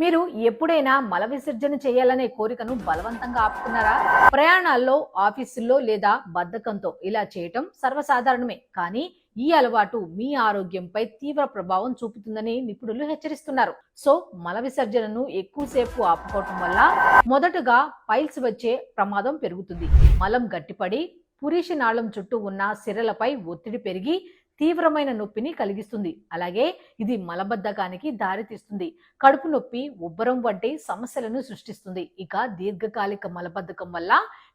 మీరు ఎప్పుడైనా మల విసర్జన చేయాలనే కోరికను బలవంతంగా ఆపుకున్నారా? ప్రయాణాల్లో ఆఫీసుల్లో లేదా బద్ధకంతో ఇలా చేయటం సర్వసాధారణమే. కానీ ఈ అలవాటు మీ ఆరోగ్యంపై తీవ్ర ప్రభావం చూపుతుందని నిపుణులు హెచ్చరిస్తున్నారు. సో మల విసర్జనను ఎక్కువసేపు ఆపుకోవటం వల్ల మొదటగా పైల్స్ వచ్చే ప్రమాదం పెరుగుతుంది. మలం గట్టిపడి పురీష నాళం చుట్టూ ఉన్న సిరలపై ఒత్తిడి పెరిగి తీవ్రమైన నొప్పిని కలిగిస్తుంది. అలాగే ఇది మలబద్ధకానికి దారితీస్తుంది. కడుపు నొప్పి ఉబ్బరం వంటి సమస్యలను సృష్టిస్తుంది. ఇక దీర్ఘకాలిక మలబద్ధకం వల్ల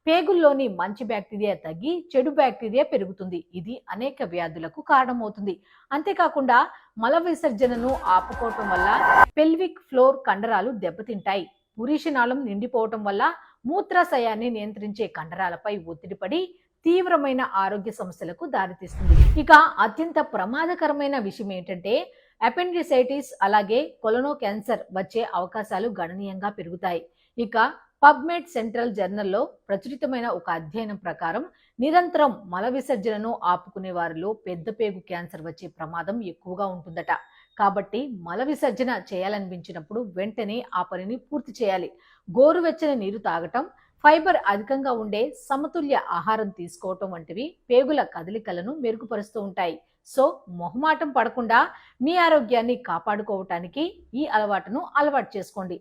పేగుల్లోని మంచి బ్యాక్టీరియా తగ్గి చెడు బ్యాక్టీరియా పెరుగుతుంది. ఇది అనేక వ్యాధులకు కారణమవుతుంది. అంతేకాకుండా మల విసర్జనను ఆపుకోవటం వల్ల పెల్విక్ ఫ్లోర్ కండరాలు దెబ్బతింటాయి. పురీషనాళం నిండిపోవటం వల్ల మూత్రాశయాన్ని నియంత్రించే కండరాలపై ఒత్తిడి పడి తీవ్రమైన ఆరోగ్య సమస్యలకు దారితీస్తుంది. ఇక అత్యంత ప్రమాదకరమైన విషయం ఏంటంటే అపెండిసైటిస్ అలాగే కొలనో క్యాన్సర్ వచ్చే అవకాశాలు గణనీయంగా పెరుగుతాయి. ఇక పబ్మెడ్ సెంట్రల్ జర్నల్లో ప్రచురితమైన ఒక అధ్యయనం ప్రకారం నిరంతరం మల విసర్జనను ఆపుకునే వారిలో పెద్ద పేగు క్యాన్సర్ వచ్చే ప్రమాదం ఎక్కువగా ఉంటుందట. కాబట్టి మల విసర్జన చేయాలనిపించినప్పుడు వెంటనే ఆ పనిని పూర్తి చేయాలి. గోరువెచ్చని నీరు తాగటం ఫైబర్ అధికంగా ఉండే సమతుల్య ఆహారం తీసుకోవటం వంటివి పేగుల కదలికలను మెరుగుపరుస్తూ ఉంటాయి. సో మొహమాటం పడకుండా మీ ఆరోగ్యాన్ని కాపాడుకోవటానికి ఈ అలవాటును అలవాటు చేసుకోండి.